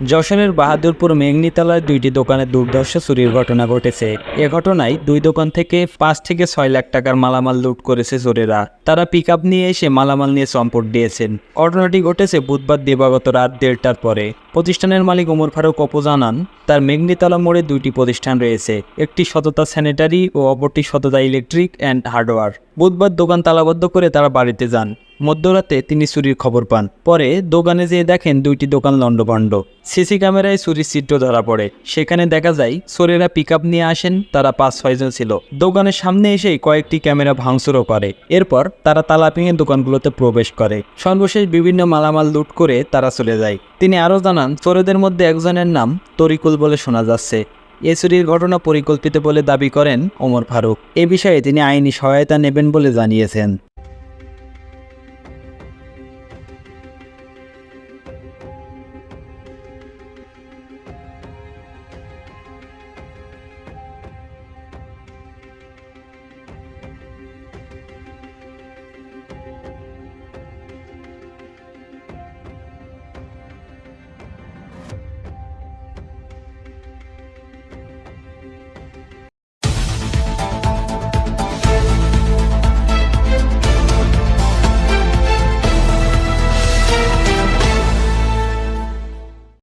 যশোরের বাহাদুরপুর মেঘনিতলায় দুইটি দোকানে দুর্ধর্ষ চুরির ঘটনা ঘটেছে। এ ঘটনায় দুই দোকান থেকে পাঁচ থেকে ছয় লাখ টাকার মালামাল লুট করেছে চোরেরা। তারা পিক নিয়ে এসে মালামাল নিয়ে চম্পট দিয়েছেন। ঘটনাটি ঘটেছে বুধবার দিবাগত রাত দেড়টার পরে। প্রতিষ্ঠানের মালিক ওমর ফারুক অপু জানান, তার মেঘনিতলা মোড়ে দুইটি প্রতিষ্ঠান রয়েছে, একটি সততা স্যানিটারি ও অপরটি সততা ইলেকট্রিক অ্যান্ড হার্ডওয়্যার। বুধবার দোকান তালাবদ্ধ করে তারা বাড়িতে যান। মধ্যরাতে তিনি চুরির খবর পান। পরে দোকানে যেয়ে দেখেন দুইটি দোকান লণ্ডভণ্ড। সিসি ক্যামেরায় চুরির চিত্র ধরা পড়ে। সেখানে দেখা যায়, চোরেরা পিক নিয়ে আসেন, তারা পাঁচ ছয়জন ছিল। দোকানের সামনে এসেই কয়েকটি ক্যামেরা ভাঙচুরও করে। এরপর তারা তালা দোকানগুলোতে প্রবেশ করে। সর্বশেষ বিভিন্ন মালামাল লুট করে তারা চলে যায়। তিনি আরও জানান, চোরেদের মধ্যে একজনের নাম তরিকুল বলে শোনা যাচ্ছে। এ চুরির ঘটনা পরিকল্পিত বলে দাবি করেন ওমর ফারুক। এ বিষয়ে তিনি আইনি সহায়তা নেবেন বলে জানিয়েছেন।